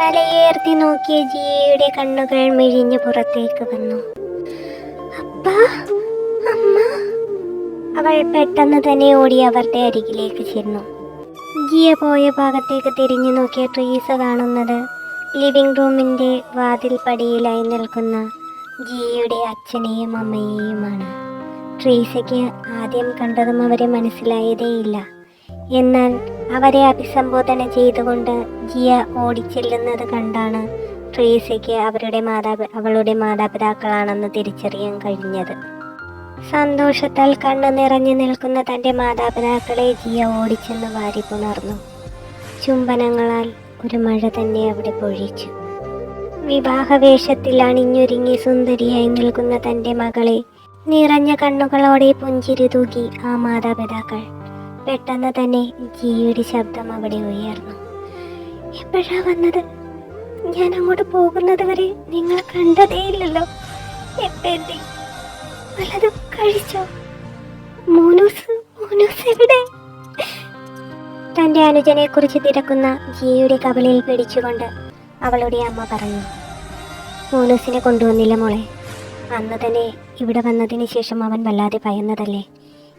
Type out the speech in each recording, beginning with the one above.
തലയുയർത്തി നോക്കിയ ജിയയുടെ കണ്ണുകൾ മിഴിഞ്ഞു പുറത്തേക്ക് വന്നു. അപ്പാ അമ്മ. അവൾ പെട്ടെന്ന് തന്നെ ഓടി അവരുടെ അരികിലേക്ക് ചെന്നു. ജിയ പോയ ഭാഗത്തേക്ക് തിരിഞ്ഞു നോക്കിയ ട്രീസ കാണുന്നത് ലിവിംഗ് റൂമിന്റെ വാതിൽ പടിയിലായി നിൽക്കുന്ന ജിയയുടെ അച്ഛനെയും അമ്മയെയുമാണ്. ട്രീസയ്ക്ക് ആദ്യം കണ്ടതും അവരെ മനസ്സിലായതേയില്ല. എന്നാൽ അവരെ അഭിസംബോധന ചെയ്തുകൊണ്ട് ജിയ ഓടിച്ചെല്ലുന്നത് കണ്ടാണ് ട്രീസയ്ക്ക് അവരുടെ മാതാപി അവളുടെ മാതാപിതാക്കളാണെന്ന് തിരിച്ചറിയാൻ കഴിഞ്ഞത്. സന്തോഷത്താൽ കണ്ണു നിറഞ്ഞു നിൽക്കുന്ന തന്റെ മാതാപിതാക്കളെ ജിയ ഓടിച്ചെന്ന് വാരി പുണർന്നു. ചുംബനങ്ങളാൽ ഒരു മഴ തന്നെ അവിടെ പൊഴിച്ചു. വിവാഹവേഷത്തിൽ അണിഞ്ഞൊരുങ്ങി സുന്ദരിയായി നിൽക്കുന്ന തന്റെ മകളെ നിറഞ്ഞ കണ്ണുകളോടെ പുഞ്ചിരി തൂകി ആ മാതാപിതാക്കൾ പെട്ടെന്ന് തന്നെ ജീവിയുടെ ശബ്ദം അവിടെ ഉയർന്നു. എപ്പോഴാ വന്നത്? ഞാൻ അങ്ങോട്ട് പോകുന്നത് വരെ നിങ്ങൾ കണ്ടതേയില്ലല്ലോ. എപ്പെത്തി വല്ലതും കഴിച്ചോ? മോനൂസ് മോനൂസ് എവിടെ? തന്റെ അനുജനെ കുറിച്ച് തിരക്കുന്ന ജിയുടെ കവളിൽ പിടിച്ചുകൊണ്ട് അവളുടെ അമ്മ പറഞ്ഞു മോനൂസിനെ കൊണ്ടുവന്നില്ല മോളെ. അന്ന് തന്നെ ഇവിടെ വന്നതിന് ശേഷം അവൻ വല്ലാതെ ഭയന്നതല്ലേ.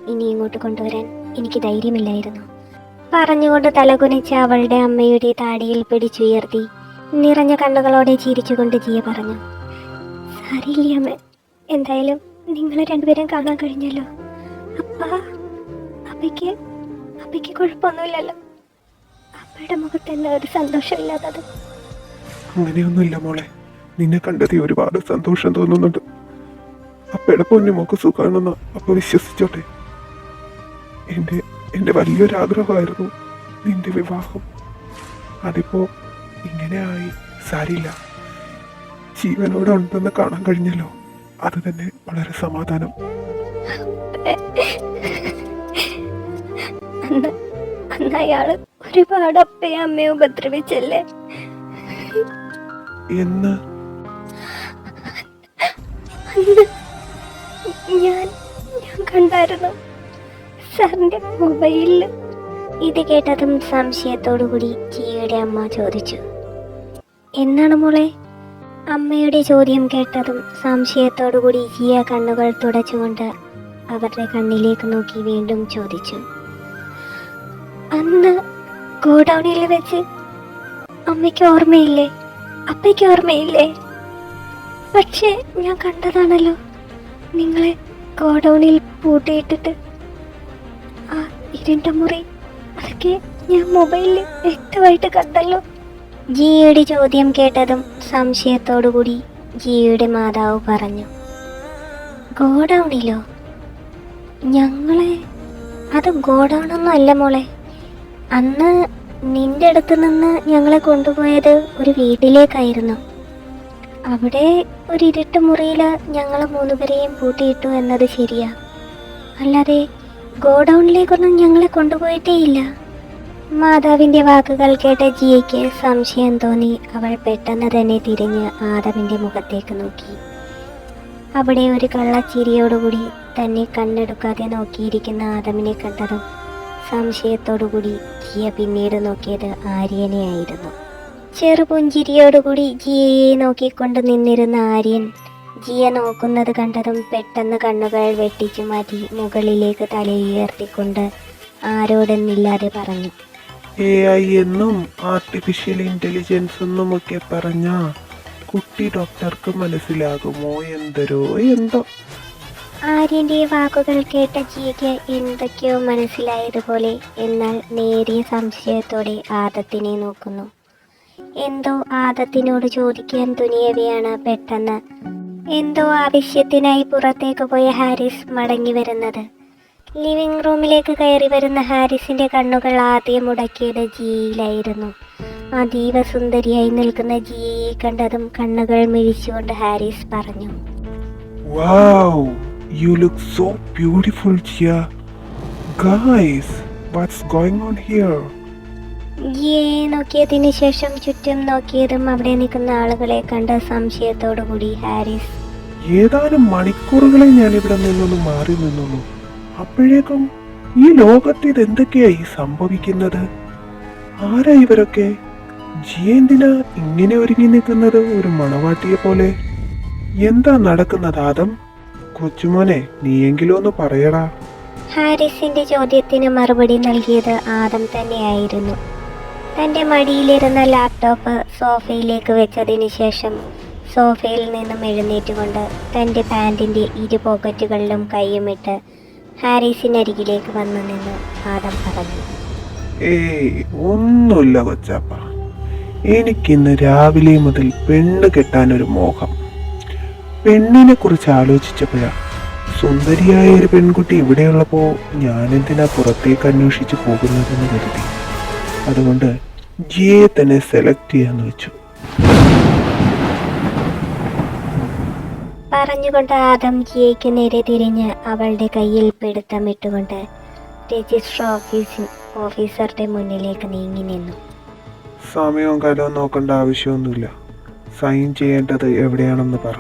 ഇനി ഇങ്ങോട്ട് കൊണ്ടുവരാൻ എനിക്ക് ധൈര്യമില്ലായിരുന്നു. പറഞ്ഞുകൊണ്ട് തലകുനിച്ച് അവളുടെ അമ്മയുടെ താടിയിൽ പിടിച്ചുയർത്തി നിറഞ്ഞ കണ്ണുകളോടെ ചിരിച്ചുകൊണ്ട് ജിയ പറഞ്ഞു സാരിയില്ല അമ്മ എന്തായാലും നിങ്ങൾ രണ്ടുപേരും കാണാൻ കഴിഞ്ഞല്ലോ. അപ്പാ അപ്പയ്ക്ക് അപ്പയ്ക്ക് കുഴപ്പമൊന്നുമില്ലല്ലോ. അപ്പയുടെ മുഖത്ത് എന്താ ഒരു സന്തോഷമില്ലാത്തത്? അങ്ങനെയൊന്നുമില്ല മോളെ. നിന്നെ കണ്ടെത്തി ഒരുപാട് സന്തോഷം തോന്നുന്നുണ്ട്. അപ്പയുടെ പൊന്നു മോക്ക് സുഖമാണെന്ന് അപ്പ വിശ്വസിച്ചോട്ടെ. എന്റെ എന്റെ വലിയൊരു ആഗ്രഹമായിരുന്നു നിന്റെ വിവാഹം. അതിപ്പോ ഇങ്ങനെ ആയി സാരില്ല. ജീവനോടെ ഉണ്ടെന്ന് കാണാൻ കഴിഞ്ഞല്ലോ. അത് തന്നെ വളരെ സമാധാനം. അന്ന് അന്ന് അയാൾ ഒരുപാട് അപ്പയെ അമ്മയെ ഉപദ്രവിച്ചല്ലേ? എന്ന്? ഞാൻ ഞാൻ കണ്ടായിരുന്നു. സാറിന്റെ മൊബൈലിൽ ഇത് കേട്ടതും സംശയത്തോടു കൂടി ജിയയുടെ അമ്മ ചോദിച്ചു. എന്നാണ് മോളെ? അമ്മയുടെ ചോദ്യം കേട്ടതും സംശയത്തോടു കൂടി ജിയ കണ്ണുകൾ തുടച്ചുകൊണ്ട് അവരുടെ കണ്ണിലേക്ക് നോക്കി വീണ്ടും ചോദിച്ചു. അന്ന് ഗോഡൌണിൽ വെച്ച് അമ്മയ്ക്ക് ഓർമ്മയില്ലേ? അപ്പയ്ക്ക് ഓർമ്മയില്ലേ? പക്ഷേ ഞാൻ കണ്ടതാണല്ലോ. നിങ്ങളെ ഗോഡൌണിൽ പൂട്ടിയിട്ടിട്ട് ഇരുണ്ട മുറി. അതൊക്കെ ഞാൻ മൊബൈലിൽ വ്യക്തമായിട്ട് കണ്ടല്ലോ. ജിയുടെ ചോദ്യം കേട്ടതും സംശയത്തോടുകൂടി ജിയുടെ മാതാവ് പറഞ്ഞു ഗോഡൗണിലോ? ഞങ്ങളെ അത് ഗോഡൗണൊന്നും അല്ല മോളെ. അന്ന് നിന്റെ അടുത്ത് നിന്ന് ഞങ്ങളെ കൊണ്ടുപോയത് ഒരു വീട്ടിലേക്കായിരുന്നു. അവിടെ ഒരു ഇരുട്ട് മുറിയിൽ ഞങ്ങൾ മൂന്നുപേരെയും പൂട്ടിയിട്ടു എന്നത് ശരിയാ. അല്ലാതെ ഗോഡൗണിലേക്കൊന്നും ഞങ്ങളെ കൊണ്ടുപോയിട്ടേയില്ല മാതാവിന്റെ വാക്കുകൾ കേട്ട ജിയയ്ക്ക് സംശയം തോന്നി. അവൾ പെട്ടെന്ന് തന്നെ തിരിഞ്ഞ് ആദവിന്റെ മുഖത്തേക്ക് നോക്കി. അവിടെ ഒരു കള്ളച്ചിരിയോടുകൂടി തന്നെ കണ്ണെടുക്കാതെ നോക്കിയിരിക്കുന്ന ആദമിനെ കണ്ടതും സംശയത്തോടുകൂടി ജിയ പിന്നീട് നോക്കിയത് ആര്യനെയായിരുന്നു. ചെറുപുഞ്ചിരിയോടുകൂടി ജിയയെ നോക്കിക്കൊണ്ട് നിന്നിരുന്ന ആര്യൻ ജിയ നോക്കുന്നത് കണ്ടതും പെട്ടെന്ന് കണ്ണുകൾ വെട്ടിച്ചു മാറ്റി മുകളിലേക്ക് തലയുയർത്തിക്കൊണ്ട് ആരോടെന്നില്ലാതെ പറഞ്ഞു. എ ഐ എന്നും ആർട്ടിഫിഷ്യൽ ഇന്റലിജൻസ് എന്നുമൊക്കെ പറഞ്ഞ കുട്ടി ഡോക്ടർക്ക് മനസ്സിലാകുമോ എന്തരോ എന്തോ. ആര്യന്റെ വാക്കുകൾ കേട്ട ജിയയ്ക്ക് എന്തൊക്കെയോ മനസ്സിലായതുപോലെ എന്നാൽ നേരിയ സംശയത്തോടെ ആദത്തിനെ നോക്കുന്നു. എന്തോ ആദത്തിനോട് ചോദിക്കാൻ തുനിയവെയാണ് പെട്ടെന്ന് എന്തോ ആവശ്യത്തിനായി പുറത്തേക്ക് പോയ ഹാരിസ് മടങ്ങി വരുന്നത് ലിവിംഗ് റൂമിലേക്ക് കയറി വരുന്ന ഹാരിസിന്റെ കണ്ണുകൾ ആദ്യം മുടക്കിയത് ജിയിലായിരുന്നു അതീവ സുന്ദരിയായി നിൽക്കുന്ന ജിയെ കണ്ടതും കണ്ണുകൾ മിഴിച്ചുകൊണ്ട് ഹാരിസ് പറഞ്ഞു you look so beautiful Gia. Guys, what's going on here? ജിയയെ നോക്കിയതിനു ശേഷം ചുറ്റും നോക്കിയതും അവിടെ നിൽക്കുന്ന ആളുകളെ കണ്ട സംശയത്തോടു കൂടി ഹാരിസ് ഏതാനും മണിക്കൂറുകളെ ഞാൻ ഇവിടെ നിന്നൊന്ന് മാറി നിന്നുള്ളൂ. അപ്പോഴേക്കും ഈ ലോകത്ത് ഇത് എന്തൊക്കെയായി സംഭവിക്കുന്നത്? ആരാ ഇവരൊക്കെ? ജിയന്തിന ഇങ്ങനെ ഒരുങ്ങി നിൽക്കുന്നത് ഒരു മണവാട്ടിയെ പോലെ? എന്താ നടക്കുന്നത് ആദം? കൊച്ചുമോനെ നീയെങ്കിലും ഒന്ന് പറയടാ. ഹാരിസിന്റെ ചോദ്യത്തിന് മറുപടി നൽകിയത് ആദം തന്നെയായിരുന്നു. തന്റെ മടിയിലിരുന്ന ലാപ്ടോപ്പ് സോഫയിലേക്ക് വെച്ചതിന് ശേഷം സോഫയിൽ നിന്നും എഴുന്നേറ്റുകൊണ്ട് തന്റെ പാന്റിന്റെ ഇരു പോക്കറ്റുകളിലും കൈയുമിട്ട് ഹാരിസിനരികിലേക്ക് വന്നു നിന്ന് ആദം പറഞ്ഞു. ഒന്നുമില്ല കൊച്ചാപ്പ. എനിക്കിന്ന് രാവിലെ മുതൽ പെണ്ണ് കെട്ടാനൊരു മോഹം. പെണ്ണിനെ കുറിച്ച് ആലോചിച്ചപ്പോഴാ സുന്ദരിയായ ഒരു പെൺകുട്ടി ഇവിടെയുള്ളപ്പോൾ ഞാനെന്തിനാ പുറത്തേക്ക് അന്വേഷിച്ച് പോകുന്നതെന്ന് കരുതി. അതുകൊണ്ട് ജിയെ തന്നെ സെലക്ട് ചെയ്യാന്ന് വെച്ചു. പറഞ്ഞുകൊണ്ട് ആദം ജിയയ്ക്ക് നേരെ തിരിഞ്ഞ് അവളുടെ കയ്യിൽ പിടുത്തമിട്ടുകൊണ്ട് രജിസ്റ്റർ ഓഫീസിൽ ഓഫീസറുടെ മുന്നിലേക്ക് നീങ്ങി നിന്നു. സമയവും കാലവും നോക്കേണ്ട ആവശ്യമൊന്നുമില്ല. സൈൻ ചെയ്യേണ്ടത് എവിടെയാണെന്ന് പറ.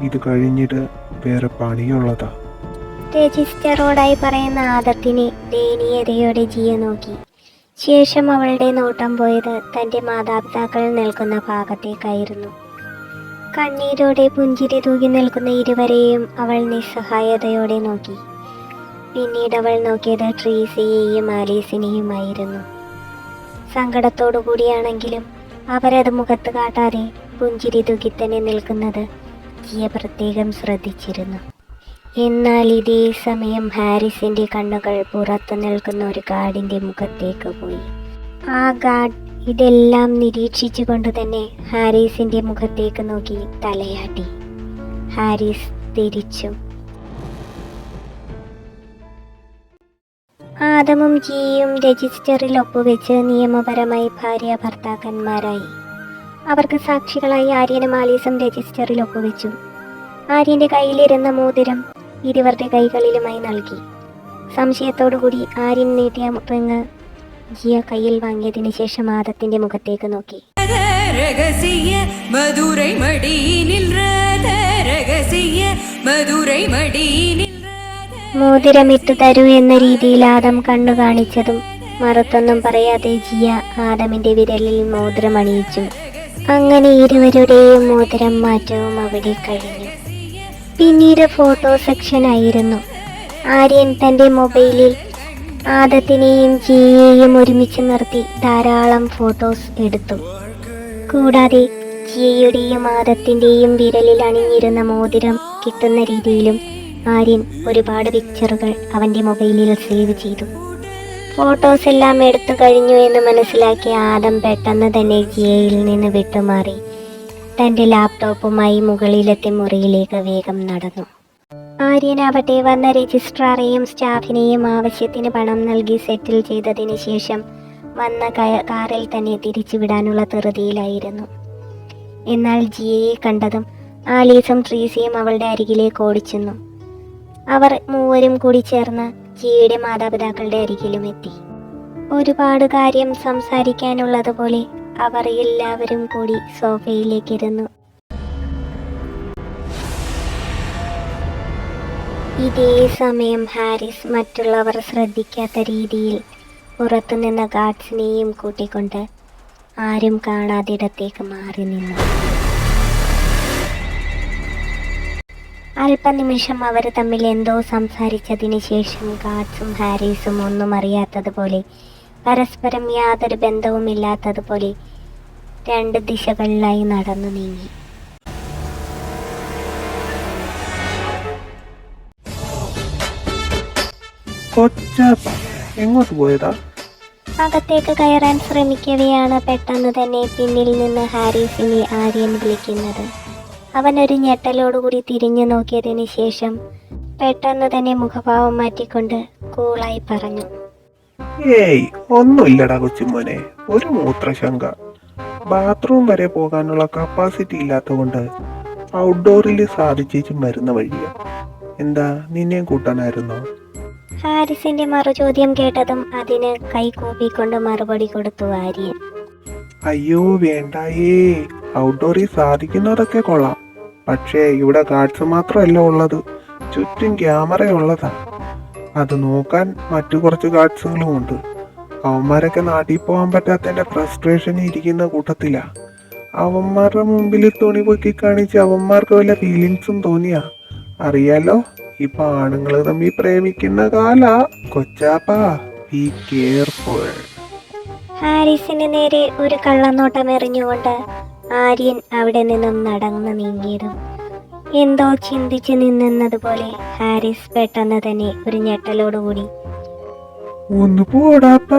ഇത് കഴിഞ്ഞിട്ട് വേറെ പണിയുള്ളതാ. രജിസ്റ്ററോടായി പറയുന്ന ആദത്തിന് ദയനീയതയോടെ ജിയ നോക്കി. ശേഷം അവളുടെ നോട്ടം പോയത് തന്റെ മാതാപിതാക്കൾ നിൽക്കുന്ന ഭാഗത്തേക്കായിരുന്നു. കണ്ണീരോടെ പുഞ്ചിരി തൂകി നിൽക്കുന്ന ഇരുവരെയും അവൾ നിസ്സഹായതയോടെ നോക്കി. പിന്നീട് അവൾ നോക്കിയത് ട്രീസിയെയും ആലീസിനെയുമായിരുന്നു. സങ്കടത്തോടു കൂടിയാണെങ്കിലും അവരത് മുഖത്ത് കാട്ടാതെ പുഞ്ചിരി തൂക്കി തന്നെ നിൽക്കുന്നത് ജിയ പ്രത്യേകം ശ്രദ്ധിച്ചിരുന്നു. എന്നാൽ ഇതേ സമയം ഹാരിസിന്റെ കണ്ണുകൾ പുറത്തു നിൽക്കുന്ന ഒരു ഗാർഡിന്റെ മുഖത്തേക്ക് പോയി. ആ ഗാർഡ് ഇതെല്ലാം നിരീക്ഷിച്ചുകൊണ്ട് തന്നെ ഹാരിസിന്റെ മുഖത്തേക്ക് നോക്കി തലയാട്ടി. ഹാരിസ് തിരിച്ചു. ആദമും ജിയും രജിസ്റ്ററിൽ ഒപ്പുവെച്ച് നിയമപരമായി ഭാര്യ ഭർത്താക്കന്മാരായി. അവർക്ക് സാക്ഷികളായി ആര്യനും ആലീസും രജിസ്റ്ററിൽ ഒപ്പുവെച്ചു ആര്യന്റെ കയ്യിലിരുന്ന മോതിരം ഇരുവരുടെ കൈകളിലുമായി നൽകി. സംശയത്തോടുകൂടി ആര്യൻ നീട്ടിയ റിങ് ജിയ കയ്യിൽ വാങ്ങിയതിനു ശേഷം ആദത്തിന്റെ മുഖത്തേക്ക് നോക്കി. രഹസ്യ മധുരൈ മടിയിനിൽ രഹസ്യ മധുരൈ മടിയിനിൽ മോതിരമിട്ട് തരൂ എന്ന രീതിയിൽ ആദം കണ്ണു കാണിച്ചതും മറുത്തൊന്നും പറയാതെ ജിയ ആദമിന്റെ വിരലിൽ മോതിരം അണിയിച്ചു അങ്ങനെ ഇരുവരുടെയും മോതിരം മാറ്റവും അവിടെ കഴിഞ്ഞു. പിന്നീട് ഫോട്ടോ സെക്ഷൻ ആയിരുന്നു. ആര്യൻ തന്റെ മൊബൈലിൽ ആദത്തിനെയും ജിയെയും ഒരുമിച്ച് നിർത്തി ധാരാളം ഫോട്ടോസ് എടുത്തു. കൂടാതെ ജിയയുടെയും ആദത്തിന്റെയും വിരലിൽ അണിഞ്ഞിരുന്ന മോതിരം കിട്ടുന്ന രീതിയിലും ആര്യൻ ഒരുപാട് പിക്ചറുകൾ അവന്റെ മൊബൈലിൽ സേവ് ചെയ്തു. ഫോട്ടോസ് എല്ലാം എടുത്തു കഴിഞ്ഞു എന്ന് മനസ്സിലാക്കിയ ആദം പെട്ടെന്ന് തന്നെ ജിയയിൽ നിന്ന് വിട്ടുമാറി. തന്റെ ലാപ്ടോപ്പുമായി മുകളിലത്തെ മുറിയിലേക്ക് വേഗം നടന്നു. ആര്യനാവട്ടെ വന്ന രജിസ്ട്രാറെയും സ്റ്റാഫിനെയും ആവശ്യത്തിന് പണം നൽകി സെറ്റിൽ ചെയ്തതിന് ശേഷം വന്ന കാറിൽ തന്നെ തിരിച്ചുവിടാനുള്ള ധൃതിയിലായിരുന്നു എന്നാൽ ജിയയെ കണ്ടതും ആലീസും ട്രീസിയും അവളുടെ അരികിലേക്ക് ഓടിച്ചെന്നു. അവർ മൂവരും കൂടി ചേർന്ന് ജിയയുടെ മാതാപിതാക്കളുടെ അരികിലും എത്തി. ഒരുപാട് കാര്യം സംസാരിക്കാനുള്ളതുപോലെ അവർ എല്ലാവരും കൂടി സോഫയിലേക്കിരുന്നു. ഇതേ സമയം ഹാരിസ് മറ്റുള്ളവർ ശ്രദ്ധിക്കാത്ത രീതിയിൽ പുറത്തുനിന്ന ഗാർഡ്സിനെയും കൂട്ടിക്കൊണ്ട് ആരും കാണാതിടത്തേക്ക് മാറി നിന്നു. അല്പനിമിഷം അവർ തമ്മിൽ എന്തോ സംസാരിച്ചതിന് ശേഷം ഗാഡ്സും ഹാരിസും ഒന്നും അറിയാത്തതുപോലെ പരസ്പരം യാതൊരു ബന്ധവുമില്ലാത്തതുപോലെ രണ്ട് ദിശകളിലായി നടന്നു നീങ്ങി. കൊച്ചാപ്പ എങ്ങോട്ട് പോയതാ? അകത്തേക്ക് കയറാൻ ശ്രമിക്കവെയാണ് പെട്ടെന്ന് തന്നെ പിന്നിൽ നിന്ന് ഹാരിസിനെ ആര്യൻ വിളിക്കുന്നത്. അവൻ ഒരു ഞെട്ടലോടുകൂടി തിരിഞ്ഞു നോക്കിയതിന് ശേഷം പെട്ടെന്ന് തന്നെ മുഖഭാവം മാറ്റിക്കൊണ്ട് കൂളായി പറഞ്ഞു. ഏയ് ഒന്നുമില്ലടാ കൊച്ചുമോനെ. ഒരു മൂത്രശങ്ക. ബാത്റൂം വരെ പോകാനുള്ള കപ്പാസിറ്റി ഇല്ലാത്തതുകൊണ്ട് ഔട്ട്ഡോറിൽ സാധിച്ചേച്ചും വരുന്ന വഴിയാണ് എന്താ നിന്നെയും കൂട്ടാനായിരുന്നോ? ഹാരിസിന്റെ മറുചോദ്യം കേട്ടതും അതിന് കൈകൂപ്പിക്കൊണ്ട് മറുപടി കൊടുത്തു ആര്യൻ അയ്യോ വേണ്ടായേ. ഔട്ട്ഡോറിൽ സാധിക്കുന്നതൊക്കെ കൊള്ളാം. പക്ഷേ ഇവിടെ കാഴ്ച മാത്രമല്ല ഉള്ളത്. ചുറ്റും ക്യാമറ ഉള്ളതാണ് അത് നോക്കാൻ മറ്റു കുറച്ച് കാഴ്ചകളും ഉണ്ട്. അവന്മാരൊക്കെ നാട്ടിൽ പോകാൻ പറ്റാത്തതിന്റെ ഫ്രസ്ട്രേഷൻ ഇരിക്കുന്ന കൂട്ടത്തിലാ. അവന്മാരുടെ മുമ്പിൽ തുണി പൊക്കി കാണിച്ച് അവന്മാർക്ക് വല്ല ഫീലിങ്സും തോന്നിയാ? അറിയാലോ? ഇപ്പൊ ആണുങ്ങൾ തമ്മിൽ പ്രേമിക്കുന്ന കാല. കൊച്ചാപ്പാ ബി കെയർഫുൾ ഹാരിസിന് നേരെ ഒരു കള്ളനോട്ടം എറിഞ്ഞുകൊണ്ട് ആര്യൻ അവിടെ നിന്നും നടന്നു നീങ്ങിയതും. എന്തോ ചിന്തിച്ച് നിന്നെന്നതുപോലെ ഹാരിസ് പെട്ടെന്ന് തന്നെ ഒരു ഞെട്ടലോടുകൂടി. ഒന്ന് പോടാപ്പ.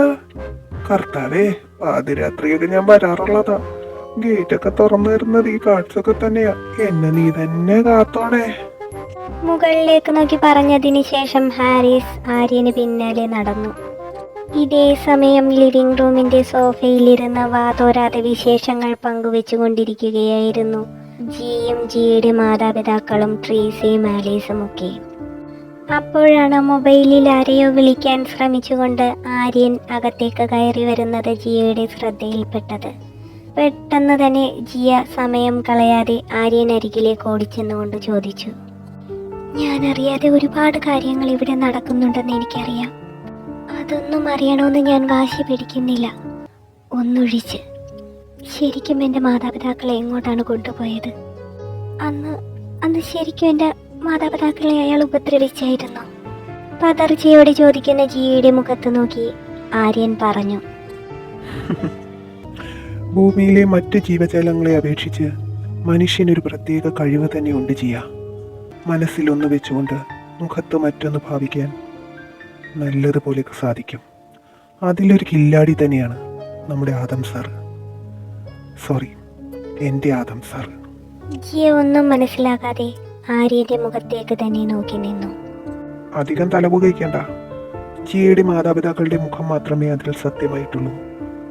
കർത്താവേ പാതിരാത്രിയൊക്കെ ഞാൻ വരാറുള്ളതാ. ഗേറ്റൊക്കെ തുറന്നു വരുന്നത് ഈ കാഴ്ചയൊക്കെ തന്നെയാ. എന്നെ നീ തന്നെ കാത്തോണേ. മുകളിലേക്ക് നോക്കി പറഞ്ഞതിന് ശേഷം ഹാരിസ് ആര്യന് പിന്നാലെ നടന്നു. ഇതേ സമയം ലിവിംഗ് റൂമിന്റെ സോഫയിലിരുന്ന വാതോരാതെ വിശേഷങ്ങൾ പങ്കുവെച്ചുകൊണ്ടിരിക്കുകയായിരുന്നു ജിയും ജിയുടെ മാതാപിതാക്കളും ട്രീസിയും ആലീസും ഒക്കെ. അപ്പോഴാണ് മൊബൈലിൽ ആരെയോ വിളിക്കാൻ ശ്രമിച്ചുകൊണ്ട് ആര്യൻ അകത്തേക്ക് കയറി വരുന്നത് ജിയയുടെ ശ്രദ്ധയിൽപ്പെട്ടത്. പെട്ടെന്ന് തന്നെ ജിയ സമയം കളയാതെ ആര്യൻ അരികിലേക്ക് ഓടിച്ചെന്നുകൊണ്ട് ചോദിച്ചു. ഞാൻ അറിയാതെ ഒരുപാട് കാര്യങ്ങൾ ഇവിടെ നടക്കുന്നുണ്ടെന്ന് എനിക്കറിയാം. അതൊന്നും അറിയണമെന്ന് ഞാൻ വാശി പിടിക്കുന്നില്ല. ഒന്നൊഴിച്ച്. ശരിക്കും എന്റെ മാതാപിതാക്കളെ എങ്ങോട്ടാണ് കൊണ്ടുപോയത്? അന്ന് അന്ന് ശരിക്കും എന്റെ മാതാപിതാക്കളെ അയാൾ ഉപദ്രവിച്ചായിരുന്നു? പതർച്ചയോടെ ചോദിക്കുന്ന ജിയുടെ മുഖത്ത് നോക്കി ആര്യൻ പറഞ്ഞു. ഭൂമിയിലെ മറ്റ് ജീവജാലങ്ങളെ അപേക്ഷിച്ച് മനുഷ്യനൊരു പ്രത്യേക കഴിവ് തന്നെയുണ്ട് ജിയ. മനസ്സിലൊന്ന് വെച്ചുകൊണ്ട് മുഖത്ത് മറ്റൊന്ന് ഭാവിക്കാൻ നല്ലതുപോലെ സാധിക്കും. അതിലൊരു കില്ലാടി തന്നെയാണ് നമ്മുടെ ആദം സാർ. സോറി എന്റെ ആദം സാർ. ജിയ ഒന്നും മനസ്സിലാകാതെ ആര്യന്റെ മുഖത്തേക്ക് തന്നെ നോക്കി നിന്നു. അധികം തലപുകയ്ക്കണ്ട ജിയയുടെ മാതാപിതാക്കളുടെ മുഖം മാത്രമേ അതിൽ സത്യമായിട്ടുള്ളൂ.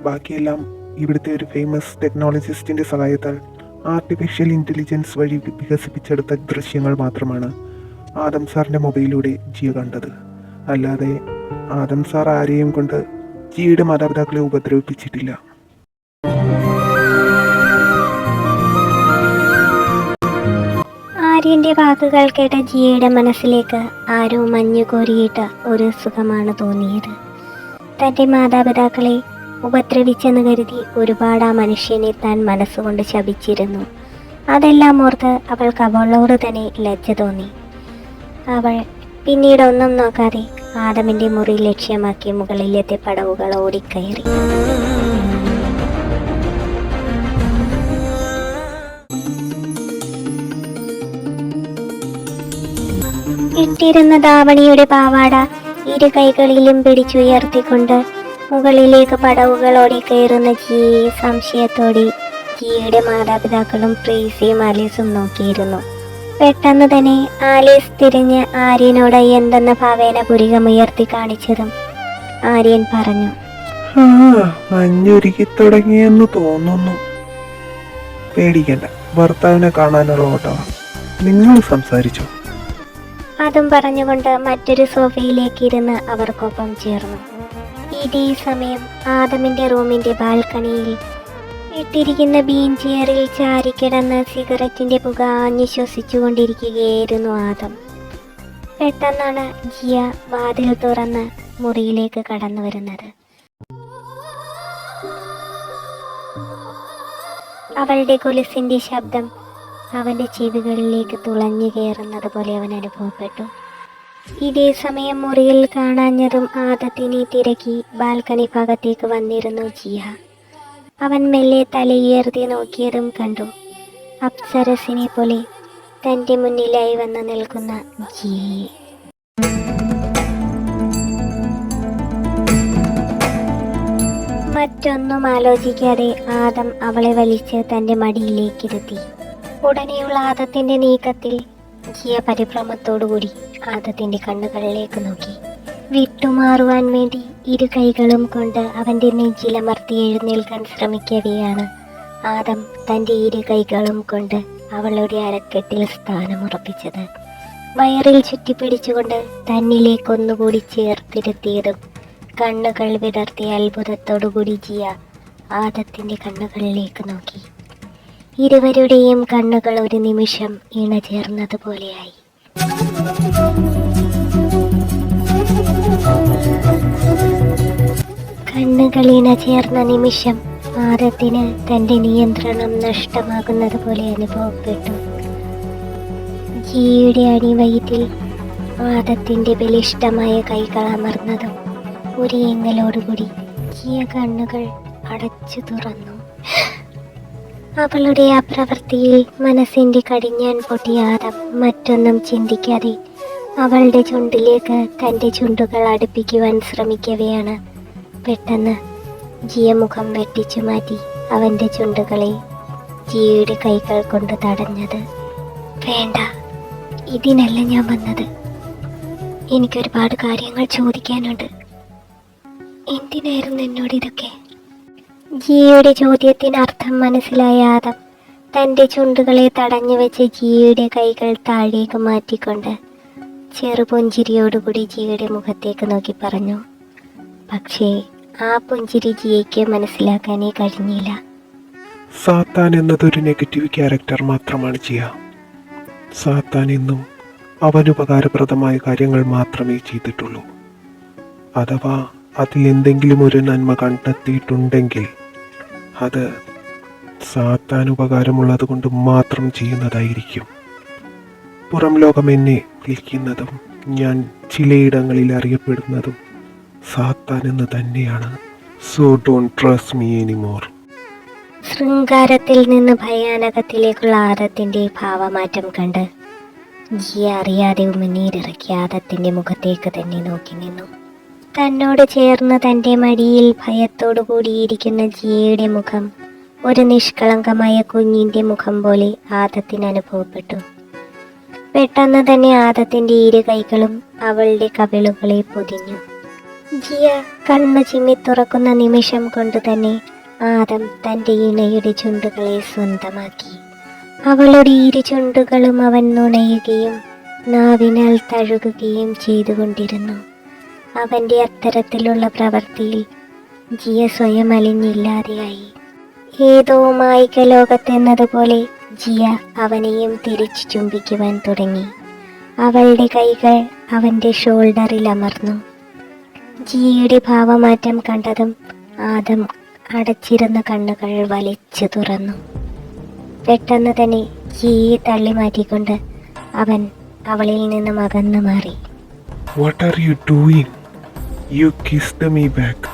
ബാക്കിയെല്ലാം ഇവിടുത്തെ ഒരു ഫേമസ് ടെക്നോളജിസ്റ്റിന്റെ സഹായത്താൽ ആർട്ടിഫിഷ്യൽ ഇന്റലിജൻസ് വഴി വികസിപ്പിച്ചെടുത്ത ദൃശ്യങ്ങൾ മാത്രമാണ് ആദം സാറിന്റെ മൊബൈലിലൂടെ ജിയ കണ്ടത്. അല്ലാതെ ആദം സാർ ആരെയും കൊണ്ട് ജിയുടെ മാതാപിതാക്കളെ ഉപദ്രവിപ്പിച്ചിട്ടില്ല. ആര്യന്റെ വാക്കുകൾ കേട്ട ജിയയുടെ മനസ്സിലേക്ക് ആരോ മഞ്ഞു കോരിയിട്ട ഒരു സുഖമാണ് തോന്നിയത്. തന്റെ മാതാപിതാക്കളെ ഉപദ്രവിച്ചെന്ന് കരുതി ഒരുപാട് ആ മനുഷ്യനെ താൻ മനസ്സുകൊണ്ട് ശപിച്ചിരുന്നു. അതെല്ലാം ഓർത്ത് അവൾക്ക് അവളോട് തന്നെ ലജ്ജ തോന്നി. അവൾ പിന്നീട് ഒന്നും നോക്കാതെ ആദമിന്റെ മുറി ലക്ഷ്യമാക്കി മുകളിലത്തെ പടവുകൾ ഓടിക്കയറി. ഇട്ടിരുന്ന ദാവണിയുടെ പാവാട ഇരു കൈകളിലും പിടിച്ചുയർത്തിക്കൊണ്ട് മുകളിലേക്ക് പടവുകളോടി കയറുന്ന ജിയെ സംശയത്തോടെ ജിയുടെ മാതാപിതാക്കളും പ്രീസിയും ആലീസും നോക്കിയിരുന്നു. പെട്ടെന്ന് തന്നെ ആലീസ് തിരിഞ്ഞ് ആര്യനോട് എന്തെന്ന ഭാവേന പുരികമുയർത്തി കാണിച്ചതും ആര്യൻ പറഞ്ഞു. മഞ്ഞൊരുക്കി തുടങ്ങിയെന്ന് തോന്നുന്നു. പേടിക്കണ്ട ഭർത്താവിനെ കാണാനുള്ള നിങ്ങൾ സംസാരിച്ചു. അതും പറഞ്ഞുകൊണ്ട് മറ്റൊരു സോഫയിലേക്ക് ഇരുന്ന് അവർക്കൊപ്പം ചേർന്നു. ഇതേ സമയം ആദമിന്റെ റൂമിന്റെ ബാൽക്കണിയിൽ ഇട്ടിരിക്കുന്ന ബീൻ ചെയറിൽ ചാരിക്കിടന്ന് സിഗരറ്റിന്റെ പുക ആഞ്ഞു ശ്വസിച്ചുകൊണ്ടിരിക്കുകയായിരുന്നു ആദം. പെട്ടെന്നാണ് ജിയ വാതിൽ തുറന്ന് മുറിയിലേക്ക് കടന്നു വരുന്നത്. അവളുടെ കൊലുസിന്റെ ശബ്ദം അവന്റെ ചെവികളിലേക്ക് തുളഞ്ഞു കയറുന്നത് പോലെ അവൻ അനുഭവപ്പെട്ടു. ഇതേ സമയം മുറിയിൽ കാണാഞ്ഞതും ആദത്തിനെ തിരക്കി ബാൽക്കണി ഭാഗത്തേക്ക് വന്നിരുന്നു ജിയ അവൻ മെല്ലെ തലയുയർത്തി നോക്കിയതും കണ്ടു. അപ്സരസിനെ പോലെ തന്റെ മുന്നിലായി വന്ന് നിൽക്കുന്ന ജിയയെ മറ്റൊന്നും ആലോചിക്കാതെ ആദം അവളെ വലിച്ച് തന്റെ മടിയിലേക്കിരുത്തി. ഉടനെയുള്ള ആദത്തിന്റെ നീക്കത്തിൽ ജിയ പരിഭ്രമത്തോടുകൂടി ആദത്തിന്റെ കണ്ണുകളിലേക്ക് നോക്കി. വിട്ടുമാറുവാൻ വേണ്ടി ഇരു കൈകളും കൊണ്ട് അവന്റെ നെഞ്ചിലമർത്തി എഴുന്നേൽക്കാൻ ശ്രമിക്കവെയാണ് ആദം തന്റെ ഇരു കൈകളും കൊണ്ട് അവളുടെ അരക്കെട്ടിൽ സ്ഥാനമുറപ്പിച്ചത്. വയറിൽ ചുറ്റിപ്പിടിച്ചുകൊണ്ട് തന്നിലേക്കൊന്നുകൂടി ചേർത്തിരുത്തിയതും കണ്ണുകൾ വിടർത്തിയ അത്ഭുതത്തോടുകൂടി ജിയ ആദത്തിന്റെ കണ്ണുകളിലേക്ക് നോക്കി. ഇരുവരുടെയും കണ്ണുകൾ ഒരു നിമിഷം ഇണചേർന്നതുപോലെയായി. കണ്ണുകൾ ചേർന്ന നിമിഷം ആദത്തിന് തന്റെ നിയന്ത്രണം നഷ്ടമാകുന്നത് പോലെ അനുഭവപ്പെട്ടു. ജിയുടെ അണിവയറ്റിൽ ആദത്തിന്റെ ബലിഷ്ടമായ കൈകൾ അമർന്നതും ഒരു എങ്ങലോടുകൂടി ജിയ കണ്ണുകൾ അടച്ചു തുറന്നു. അവളുടെ ആ പ്രവൃത്തിയിൽ മനസ്സിന്റെ കടിഞ്ഞാൻ പൊട്ടിയ ആദം മറ്റൊന്നും ചിന്തിക്കാതെ അവളുടെ ചുണ്ടിലേക്ക് തന്റെ ചുണ്ടുകൾ അടുപ്പിക്കുവാൻ ശ്രമിക്കവെയാണ്. പെട്ടെന്ന് ജിയ മുഖം വെട്ടിച്ചു മാറ്റി അവന്റെ ചുണ്ടുകളെ ജിയയുടെ കൈകൾ കൊണ്ട് തടഞ്ഞത്. വേണ്ട ഇതിനല്ല ഞാൻ വന്നത്. എനിക്കൊരുപാട് കാര്യങ്ങൾ ചോദിക്കാനുണ്ട്. എന്തിനായിരുന്നു എന്നോട് ഇതൊക്കെ? ജിയയുടെ ചോദ്യത്തിന് അർത്ഥം മനസ്സിലായ ആദം തന്റെ ചുണ്ടുകളെ തടഞ്ഞു വെച്ച് ജിയുടെ കൈകൾ താഴേക്ക് മാറ്റിക്കൊണ്ട് ചെറുപുഞ്ചിരിയോടുകൂടി ജിയുടെ മുഖത്തേക്ക് നോക്കി പറഞ്ഞു പക്ഷേ ആ പുഞ്ചിരി ജിയയ്ക്ക് മനസ്സിലാക്കാനേ കഴിഞ്ഞില്ല. സാത്താൻ എന്നതൊരു നെഗറ്റീവ് ക്യാരക്ടർ മാത്രമാണ് ജിയ. സാത്താൻ എന്നും അവനുപകാരപ്രദമായ കാര്യങ്ങൾ മാത്രമേ ചെയ്തിട്ടുള്ളൂ. അഥവാ അതിൽ എന്തെങ്കിലും ഒരു നന്മ കണ്ടെത്തിയിട്ടുണ്ടെങ്കിൽ അത് സാത്താൻ ഉപകാരമുള്ളത് കൊണ്ട് മാത്രം ചെയ്യുന്നതായിരിക്കും. പുറം ലോകം എന്നെ വിളിക്കുന്നതും ഞാൻ ചിലയിടങ്ങളിൽ അറിയപ്പെടുന്നതും സാത്താൻ എന്ന് തന്നെയാണ്. So don't trust me anymore ശൃംഗാരത്തിൽ നിന്ന് ഭയാനകത്തിലേക്കുള്ള ആദത്തിന്റെ ഭാവമാറ്റം കണ്ട് ജിയ അറിയാതെ ഉമിനീരിറക്കി ആദത്തിന്റെ മുഖത്തേക്ക് തന്നെ നോക്കി നിന്നു. തന്നോട് ചേർന്ന് തന്റെ മടിയിൽ ഭയത്തോടു കൂടിയിരിക്കുന്ന ജിയയുടെ മുഖം ഒരു നിഷ്കളങ്കമായ കുഞ്ഞിന്റെ മുഖം പോലെ ആദത്തിന് അനുഭവപ്പെട്ടു. പെട്ടെന്ന് തന്നെ ആദത്തിന്റെ ഇരു കൈകളും അവളുടെ കവിളുകളെ പൊതിഞ്ഞു. ജിയ കണ്ണു ചിമ്മി തുറക്കുന്ന നിമിഷം കൊണ്ട് തന്നെ ആദം തന്റെ ഇണയുടെ ചുണ്ടുകളെ സ്വന്തമാക്കി. അവളുടെ ഇരു ചുണ്ടുകളും അവൻ നുണയുകയും നാവിനാൽ തഴുകുകയും ചെയ്തുകൊണ്ടിരുന്നു. അവന്റെ അത്തരത്തിലുള്ള പ്രവൃത്തിയിൽ ജിയ സ്വയം അലിഞ്ഞില്ലാതെയായി. ഏതോ മായിക ലോകത്തെന്നതുപോലെ ജിയ അവനെയും തിരിച്ചു ചുംബിക്കുവാൻ തുടങ്ങി. അവളുടെ കൈകൾ അവന്റെ ഷോൾഡറിൽ അമർന്നു. ജിയയുടെ ഭാവമാറ്റം കണ്ടതും ആദം അടച്ചിരുന്ന കണ്ണുകൾ വലിച്ചു തുറന്നു. പെട്ടെന്ന് തന്നെ ജിയെ തള്ളി മാറ്റിക്കൊണ്ട് അവൻ അവളിൽ നിന്നും അകന്നു മാറി. What are you doing you kissed me back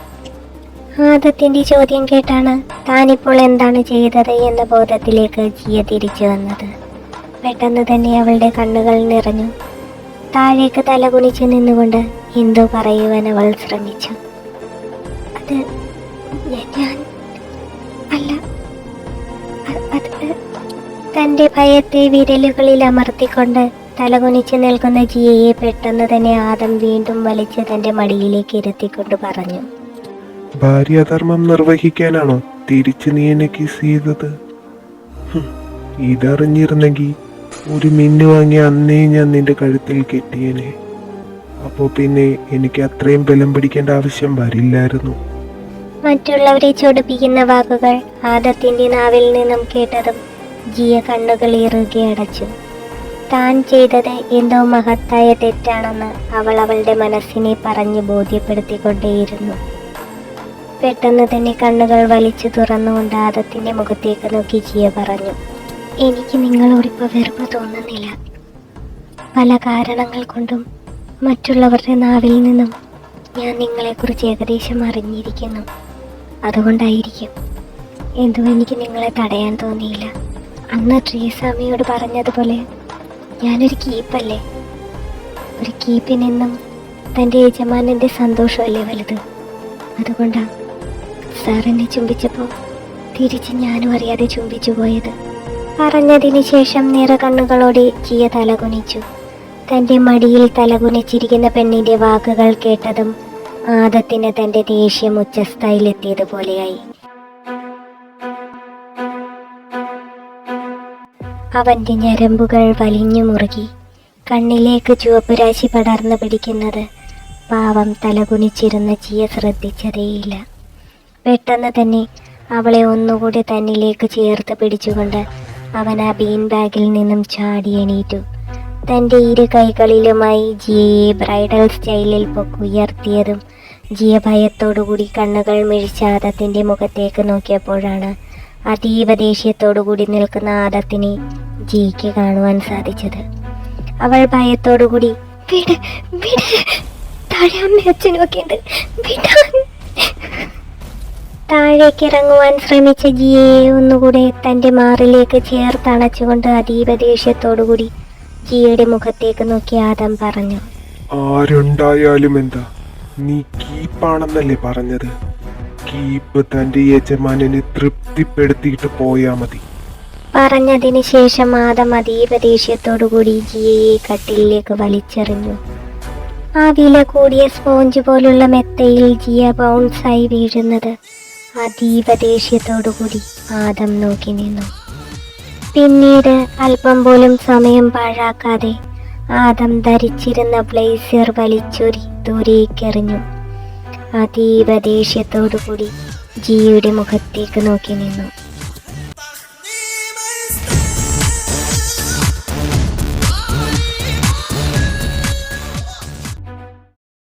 ആദത്തിന്റെ ചോദ്യം കേട്ടാണ് താനിപ്പോൾ എന്താണ് ചെയ്തത് എന്ന ബോധത്തിലേക്ക് ജിയ തിരിച്ചു വന്നത്. പെട്ടെന്ന് തന്നെ അവളുടെ കണ്ണുകൾ നിറഞ്ഞു. താഴേക്ക് തലകുനിച്ച് നിന്നുകൊണ്ട് എന്തോ പറയുവാൻ അവൾ ശ്രമിച്ചു. അത് ഞാൻ അല്ല തന്റെ ഭയത്തെ വിരലുകളിൽ അമർത്തിക്കൊണ്ട് തലകുനിച്ച് നിൽക്കുന്ന ജിയയെ പെട്ടെന്ന് തന്നെ ആദം വീണ്ടും വലിച്ച് തന്റെ മടിയിലേക്ക് ഇരുത്തിക്കൊണ്ട് പറഞ്ഞു. ഭാര്യാധർമ്മം നിർവഹിക്കാനാണോ തിരിച്ച് നീ എന്നെ കിസ് ചെയ്തത്? ഇതറിഞ്ഞിരുന്നെങ്കിൽ ഒരു മിന്നു വാങ്ങി അന്നേ ഞാൻ നിന്റെ കഴുത്തിൽ കെട്ടിയനെ. അപ്പോ പിന്നെ എനിക്ക് അത്രയും ബലം പിടിക്കേണ്ട ആവശ്യം വരില്ലായിരുന്നു. മറ്റുള്ളവരെ ചൊടിപ്പിക്കുന്ന വാക്കുകൾ ആദത്തിന്റെ നാവിൽ നിന്നും കേട്ടതും ജിയ കണ്ണുകൾ ഇറുകെ അടച്ചു. താൻ ചെയ്തത് എന്തോ മഹത്തായ തെറ്റാണെന്ന് അവൾ അവളുടെ മനസ്സിനെ പറഞ്ഞ് ബോധ്യപ്പെടുത്തിക്കൊണ്ടേയിരുന്നു. പെട്ടെന്ന് തന്നെ കണ്ണുകൾ വലിച്ചു തുറന്നുകൊണ്ട് ആദത്തിന്റെ മുഖത്തേക്ക് നോക്കി ജിയ പറഞ്ഞു എനിക്ക് നിങ്ങളോടിപ്പോൾ വെറുപ്പ് തോന്നുന്നില്ല. പല കാരണങ്ങൾ കൊണ്ടും മറ്റുള്ളവരുടെ നാവിൽ നിന്നും ഞാൻ നിങ്ങളെക്കുറിച്ച് ഏകദേശം അറിഞ്ഞിരിക്കുന്നു. അതുകൊണ്ടായിരിക്കും എന്തോ എനിക്ക് നിങ്ങളെ തടയാൻ തോന്നിയില്ല. അന്ന് ട്രീസാമിയോട് പറഞ്ഞതുപോലെ ഞാനൊരു കീപ്പല്ലേ ഒരു കീപ്പിനെന്നും തന്റെ യജമാനന്റെ സന്തോഷമല്ലേ വലുത്? അതുകൊണ്ടാണ് സാർ ചുംബിച്ചപ്പോൾ തിരിച്ച് ഞാനും അറിയാതെ ചുംബിച്ചു പോയത്. പറഞ്ഞതിന് ശേഷം നിറകണ്ണുകളോടെ ചിയ തലകുനിച്ചു തന്റെ മടിയിൽ തലകുനിച്ചിരിക്കുന്ന പെണ്ണിന്റെ വാക്കുകൾ കേട്ടതും ആദത്തിന് തന്റെ ദേഷ്യം ഉച്ചസ്ഥായിലെത്തിയതുപോലെയായി. അവന്റെ ഞരമ്പുകൾ വലിഞ്ഞു മുറുകി. കണ്ണിലേക്ക് ചുവപ്പുരാശി പടർന്നു പിടിക്കുന്നത് പാവം തലകുനിച്ചിരുന്ന ജിയ ശ്രദ്ധിച്ചതേയില്ല. പെട്ടെന്ന് തന്നെ അവളെ ഒന്നുകൂടി തന്നിലേക്ക് ചേർത്ത് പിടിച്ചുകൊണ്ട് അവൻ ആ ബീൻ ബാഗിൽ നിന്നും ചാടി എണീറ്റു. തന്റെ ഇരു കൈകളിലുമായി ജിയയെ ബ്രൈഡൽ സ്റ്റൈലിൽ പൊക്കുയർത്തിയതും ജിയ ഭയത്തോടുകൂടി കണ്ണുകൾ മിഴിച്ച് ആദത്തിന്റെ മുഖത്തേക്ക് നോക്കിയപ്പോഴാണ് അതീവ ദേഷ്യത്തോടുകൂടി നിൽക്കുന്ന ആദത്തിനെ ജിക്ക് കാണുവാൻ സാധിച്ചത്. അവൾ ഭയത്തോടുകൂടി വിടാൻ താഴേക്ക് ഇറങ്ങുവാൻ ശ്രമിച്ച ജിയെ ഒന്നുകൂടെ തന്റെ മാറിലേക്ക് ചേർത്തണച്ചുകൊണ്ട് അതീവ ദേഷ്യത്തോടുകൂടി ജിയുടെ മുഖത്തേക്ക് നോക്കി ആദം പറഞ്ഞു ആരുണ്ടായാലും എന്താ നീ കീപ്പാണെന്നല്ലേ പറഞ്ഞത്? കീപ്പ് തന്റെ യജമാനനെ തൃപ്തിപ്പെടുത്തിയിട്ട് പോയാ മതി. പറഞ്ഞതിന് ശേഷം ആദം അതീവ ദേഷ്യത്തോടുകൂടി ജിയയെ കട്ടിലേക്ക് വലിച്ചെറിഞ്ഞു. ആ വില കൂടിയ സ്പോഞ്ച് പോലുള്ള മെത്തയിൽ ജിയ ബൗൺസായി വീഴുന്നത് അതീവ ദേഷ്യത്തോടുകൂടി ആദം നോക്കി നിന്നു. പിന്നീട് അല്പം പോലും സമയം പാഴാക്കാതെ ആദം ധരിച്ചിരുന്ന ബ്ലേസർ വലിച്ചൊരി ദൂരേക്കെറിഞ്ഞു. അതീവ ദേഷ്യത്തോടുകൂടി ജിയുടെ മുഖത്തേക്ക് നോക്കി നിന്നു.